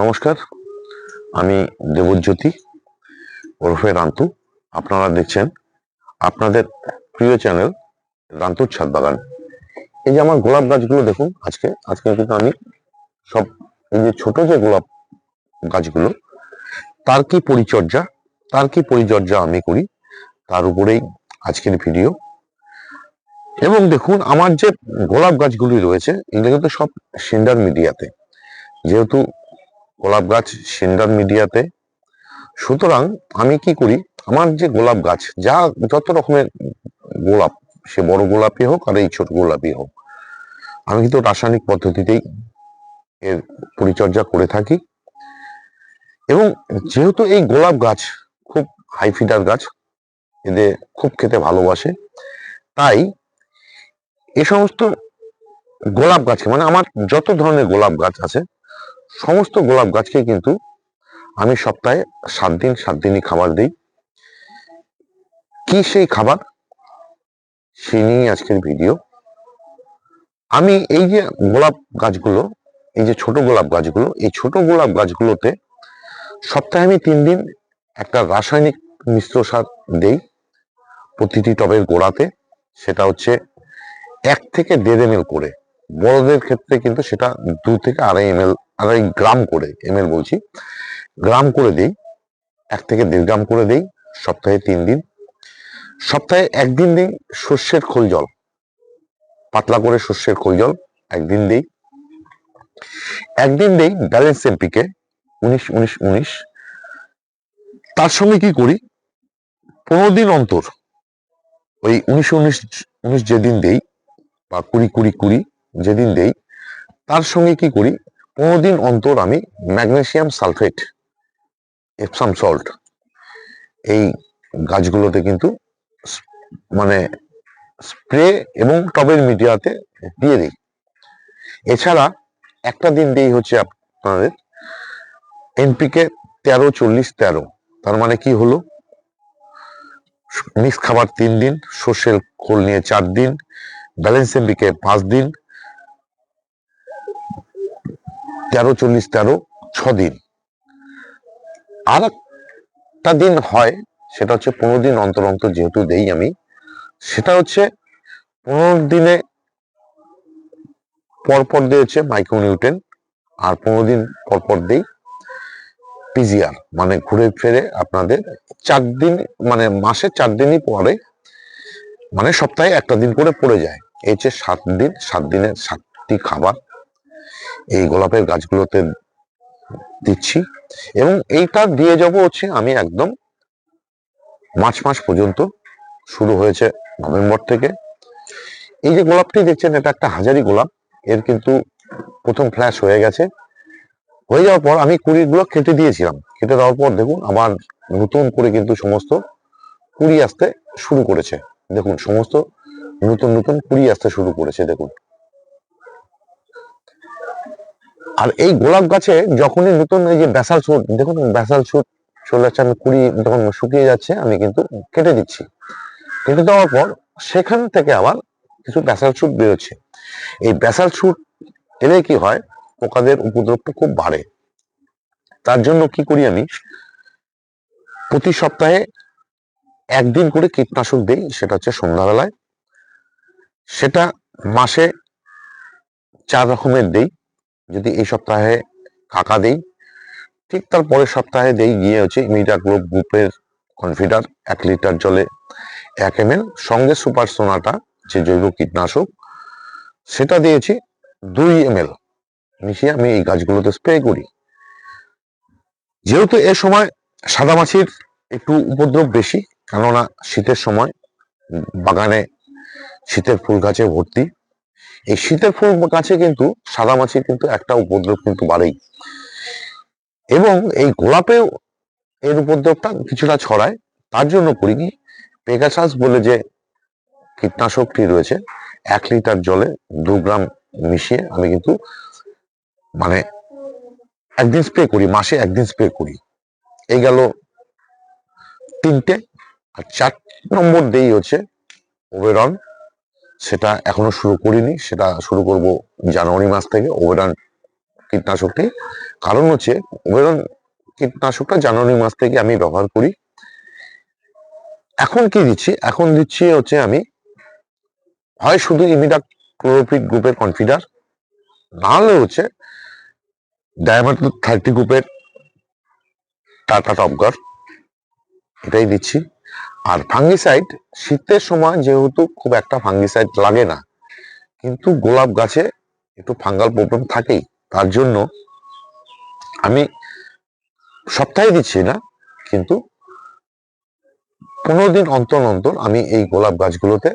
নমস্কার, আমি দেবজ্যোতি, ওরফে রান্তু। আপনারা দেখছেন আপনাদের প্রিয় চ্যানেল রান্তুর ছাদ বাগান। এই যে আমার গোলাপ গাছগুলো দেখুন আজকে আজকে কিন্তু আমি সব এই যে ছোট যে গোলাপ গাছগুলো, তার কি পরিচর্যা, তার কি পরিচর্যা আমি করি, তার উপরেই আজকের ভিডিও। এবং দেখুন, আমার যে গোলাপ গাছগুলি রয়েছে, এগুলো কিন্তু সব সিন্ডার মিডিয়াতে। যেহেতু গোলাপ গাছ সিন্ডার মিডিয়াতে। সুতরাং আমি কি করি, আমার যে গোলাপ গাছ, যা যত রকমের গোলাপ, সে বড় গোলাপই হোক আর এই ছোট গোলাপই হোক, আমি কিন্তু রাসায়নিক পদ্ধতিতেই এর পরিচর্যা করে থাকি। এবং যেহেতু এই গোলাপ গাছ খুব হাই ফিডার গাছ, এদের খুব খেতে ভালোবাসে, তাই এ সমস্ত গোলাপ গাছকে মানে আমার যত ধরনের গোলাপ গাছ আছে সমস্ত গোলাপ গাছকে কিন্তু আমি সপ্তাহে সাত দিন, সাত দিনই খাবার দিই। কি সেই খাবার? সে নিয়ে আজকের ভিডিও। আমি এই যে গোলাপ গাছগুলো, এই যে ছোট গোলাপ গাছগুলো, এই ছোট গোলাপ গাছগুলোতে সপ্তাহে আমি তিন দিন একটা রাসায়নিক মিশ্র সার দেই প্রতিটি টবের গোড়াতে। সেটা হচ্ছে এক থেকে দেড় এম করে। বড়দের ক্ষেত্রে কিন্তু সেটা দু থেকে আড়াই এম আড়াই গ্রাম করে এম এল বলছি, গ্রাম করে দিই, এক থেকে দেড় গ্রাম করে দিই, সপ্তাহে তিন দিন। সপ্তাহে একদিন দিই সর্ষের খোল জল। পাতলা করে সর্ষের খোল জল একদিন দিই। একদিন দিই ব্যালেন্স এমপিকে, উনিশ উনিশ উনিশ। তার সঙ্গে কি করি? পনেরো দিন অন্তর ওই উনিশশো উনিশ উনিশ যেদিন দেই বা কুড়ি কুড়ি কুড়ি যেদিন দেই, তার সঙ্গে কি করি? পনেরো দিন অন্তর আমি ম্যাগনেশিয়াম সালফেট, এপসাম সল্ট এই গাছগুলোতে কিন্তু মানে স্প্রে এবং টবের মিডিয়াতে দিয়ে দিই। এছাড়া একটা দিন দিয়েই হচ্ছে আপনাদের এনপিকে তেরো, চল্লিশ, তেরো। তার মানে কি হলো? মিক্স খাবার তিন দিন, সর্ষের খোল নিয়ে চার দিন, ব্যালেন্স এমপিকে পাঁচ দিন তেরো, চল্লিশ, তেরো, ছ দিন। আর একটা দিন হয়, সেটা হচ্ছে পনেরো দিন অন্তর অন্তর যেহেতু দেই আমি, সেটা হচ্ছে পনেরো দিনে পর পর দিয়েছে মাইক্রোনিউট্রেন, আর পনেরো দিন পরপর পর দেই পিজিআর মানে ঘুরে ফিরে আপনাদের চার দিন মানে মাসে চার দিনই পরে মানে সপ্তাহে একটা দিন করে পড়ে যায়। এই হচ্ছে সাত দিন, সাত দিনের সাতটি খাবার এই গোলাপের গাছগুলোতে দিচ্ছি। এবং এইটা দিয়ে যাব হচ্ছে আমি একদম মার্চ মাস পর্যন্ত শুরু হয়েছে নভেম্বর থেকে। এই যে গোলাপটি দেখছেন, এটা একটা হাজারি গোলাপ। এর কিন্তু প্রথম ফ্ল্যাশ হয়ে গেছে। হয়ে যাওয়ার পর আমি কুড়িগুলো কেটে দিয়েছিলাম। কেটে দেওয়ার পর দেখুন, আবার নতুন করে কিন্তু সমস্ত কুড়ি আসতে শুরু করেছে। দেখুন, সমস্ত নতুন নতুন কুড়ি আসতে শুরু করেছে, দেখুন। আর এই গোলাপ গাছে যখনই নতুন এই যে ব্যাসাল সুট দেখুন ব্যাসাল সুট চলে যাচ্ছে আমি কুড়ি যখন শুকিয়ে যাচ্ছে, আমি কিন্তু কেটে দিচ্ছি। কেটে দেওয়ার পর সেখান থেকে আবার কিছু ব্যাসাল সুট বেরোচ্ছে। এই ব্যাসাল সুট এলে কি হয়? পোকাদের উপদ্রবটা খুব বাড়ে। তার জন্য কি করি আমি? প্রতি সপ্তাহে একদিন করে কীটনাশক দিই, সেটা হচ্ছে সন্ধ্যাবেলায়। সেটা মাসে চার রকমের দেই। যদি এই সপ্তাহে কাকা দেই, ঠিক তার পরের সপ্তাহে দেই গিয়ে হচ্ছে মিডিয়া গ্রুপ গ্রুপের কনফিডার এক লিটার জলে এক এম সঙ্গে সুপার সোনাটা, যে জৈব কীটনাশক, সেটা দিয়েছি দুই এম এল মিশিয়ে আমি এই গাছগুলোতে স্প্রে করি। যেহেতু এ সময় সাদামাছির একটু উপদ্রব বেশি, কেননা শীতের সময় বাগানে শীতের ফুল গাছে ভর্তি। এই শীতের ফুল গাছে কিন্তু সাদামাছির কিন্তু একটা উপদ্রব কিন্তু বাড়েই। এবং এই গোলাপেও এর উপদ্রবটা কিছুটা ছড়ায়। তার জন্য করি কি পেগাসাস বলে যে কীটনাশকটি রয়েছে, এক লিটার জলে দু গ্রাম মিশিয়ে আমি কিন্তু মানে একদিন স্প্রে করি, মাসে একদিন স্প্রে করি। এই গেল তিনটে আর চার নম্বর দেই হচ্ছে ওভেরন সেটা এখনও শুরু করিনি, সেটা শুরু করব জানুয়ারি মাস থেকে ওভেরন কীটনাশকটি। কারণ হচ্ছে ওভেরন কীটনাশকটা জানুয়ারি মাস থেকে আমি ব্যবহার করি। এখন কি দিচ্ছি? এখন দিচ্ছি হচ্ছে আমি, হয় শুধু ইমিডা ক্লোরোফিট গ্রুপের কনফিডার, নাহলে হচ্ছে ডায়ামিটার থার্টি গ্রুপের টাটা টপগার এটাই দিচ্ছি। আর ফাঙ্গিসাইড শীতের সময় যেহেতু খুব একটা ফাঙ্গিসাইড লাগে না, কিন্তু গোলাপ গাছে একটু ফাঙ্গাল প্রবলেম থাকেই। তার জন্য আমি সপ্তাহে দিচ্ছি না, কিন্তু পনেরো দিন অন্তর অন্তর আমি এই গোলাপ গাছগুলোতে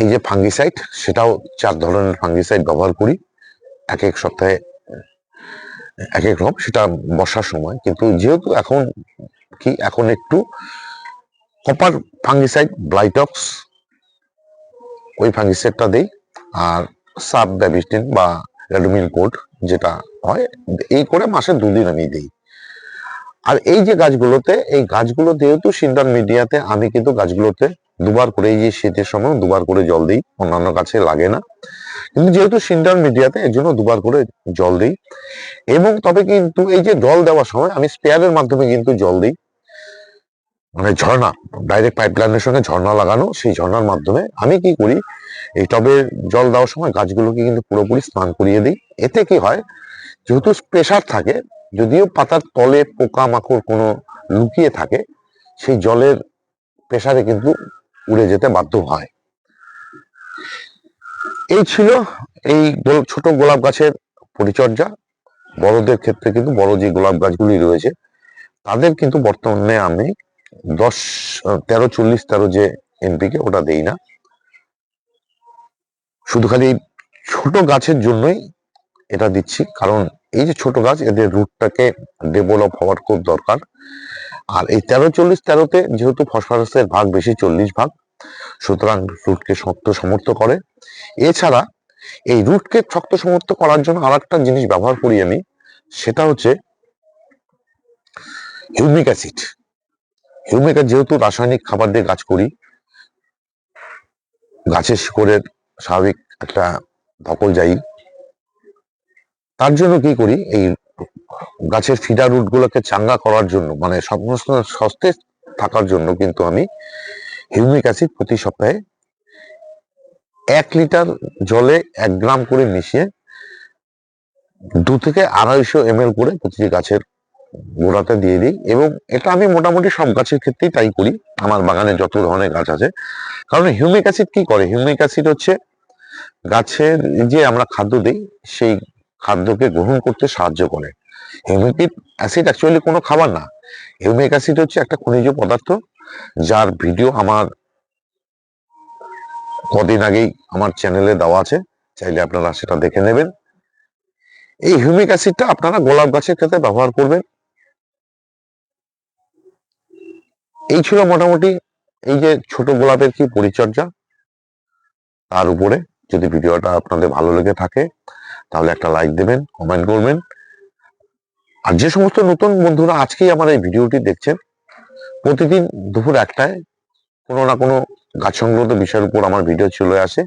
এই যে ফাঙ্গিসাইড সেটাও চার ধরনের ফাঙ্গিসাইড ব্যবহার করি। এক এক সপ্তাহে এক এক রকম, সেটা বর্ষার সময়। কিন্তু যেহেতু এখন কি? এখন একটু কপার ফাঙ্গিসাইড ব্লাইটক্স ওই ফাঙ্গিসাইডটা দেই আর সাব ব্যাবিস্টিন বা রেডমিল কোড যেটা হয়, এই করে মাসে দুদিন আমি দিই। আর এই যে গাছগুলোতে, এই গাছগুলো যেহেতু সিন্ডার মিডিয়াতে আমি কিন্তু গাছগুলোতে দুবার করে এই যে শীতের সময় দুবার করে জল দিই, অন্যান্য গাছে লাগে না। কিন্তু যেহেতু সিন্ডার মিডিয়াতে এর জন্য দুবার করে জল দিই। এবং তবে কিন্তু এই যে জল দেওয়ার সময় আমি স্পেয়ারের মাধ্যমে কিন্তু জল দিই। মানে ঝর্ণা ডাইরেক্ট পাইপলাইনের সঙ্গে ঝর্ণা লাগানো, সেই ঝর্ণার মাধ্যমে আমি কি করি, এই টবে জল দেওয়ার সময় গাছগুলোকে কিন্তু পুরোপুরি স্নান করিয়ে দিই। এতে কি হয়, যেহেতু প্রেশার থাকে, যদিও পাতার তলে পোকা মাকড় কোনো লুকিয়ে থাকে, সেই জলের প্রেসারে কিন্তু উড়ে যেতে বাধ্য হয়। এই ছিল এই ছোট গোলাপ গাছের পরিচর্যা। বড়দের ক্ষেত্রে কিন্তু বড় যে গোলাপ গাছগুলি রয়েছে, তাদের কিন্তু বর্তমানে আমি দশ তেরো, চল্লিশ, তেরো যে এনপিকে ওটা দেই না। শুধু খালি এই ছোট গাছের জন্যই এটা দিচ্ছি, কারণ এই যে ছোট গাছ, এদের রুটটাকে ডেভেলপ হওয়ার খুব দরকার। আর এই তেরো, চল্লিশ, তেরোতে যেহেতু ফসফরাসের ভাগ বেশি, চল্লিশ ভাগ, সুতরাং রুটকে শক্ত সমর্থ করে। এছাড়া এই রুটকে শক্ত সমর্থ করার জন্য আর একটা জিনিস ব্যবহার করি আমি, সেটা হচ্ছে হিউমিক অ্যাসিড। হিউমিক যেহেতু রাসায়নিক খাবার দিয়ে গাছ করি, গাছের শিকড়ের স্বাভাবিক একটা ধকল যাই, তার জন্য কি করি? এই গাছের ফিডার রুট গুলোকে চাঙ্গা করার জন্য মানে সমস্ত সস্তে থাকার জন্য কিন্তু আমি হিউমিক অ্যাসিড প্রতি সপ্তাহে এক লিটার জলে এক গ্রাম করে মিশিয়ে দু থেকে আড়াইশো এম করে প্রতিটি গাছের গোড়াতে দিয়ে দিই এবং এটা আমি মোটামুটি সব গাছের ক্ষেত্রেই তাই করি। আমার বাগানে যত ধরনের গাছ আছে। কারণ হিউমিক অ্যাসিড কি করে? হিউমিক অ্যাসিড হচ্ছে গাছের যে আমরা খাদ্য দিই, সেই খাদ্যকে গ্রহণ করতে সাহায্য করে। হিউমিক অ্যাসিড অ্যাকচুয়ালি কোনো খাবার না। হিউমিক অ্যাসিড হচ্ছে একটা খনিজ পদার্থ, যার ভিডিও আমার কদিন আগেই আমার চ্যানেলে দেওয়া আছে। চাইলে আপনারা সেটা দেখে নেবেন। এই হিউমিক অ্যাসিডটা আপনারা গোলাপ গাছের ক্ষেত্রে ব্যবহার করবেন। এই ছিল মোটামুটি এই যে ছোট গোলাপের কি পরিচর্যা। তার উপরে যদি ভিডিওটা আপনাদের ভালো লেগে থাকে, তাহলে একটা লাইক দেবেন কমেন্ট করবেন। আর যে সমস্ত নতুন বন্ধুরা আজকেই আমার এই ভিডিওটি দেখছেন, প্রতিদিন দুপুর একটায় কোনো না কোনো গাছ সংক্রান্ত বিষয়ের উপর আমার ভিডিও চলে আসে।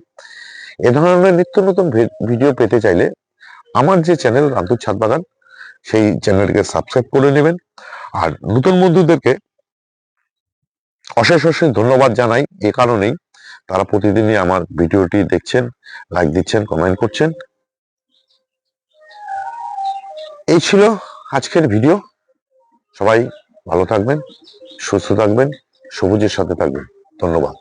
এ ধরনের নিত্য নতুন ভিডিও পেতে চাইলে আমার যে চ্যানেল রান্তুর ছাদ বাগান, সেই চ্যানেলকে সাবস্ক্রাইব করে নেবেন। আর নতুন বন্ধুদেরকে অশেষ অশেষ ধন্যবাদ জানাই, এ কারণেই তারা প্রতিদিনই আমার ভিডিওটি দেখছেন লাইক দিচ্ছেন কমেন্ট করছেন। এই ছিল আজকের ভিডিও সবাই ভালো থাকবেন, সুস্থ থাকবেন, সবুজের সাথে থাকবেন। ধন্যবাদ।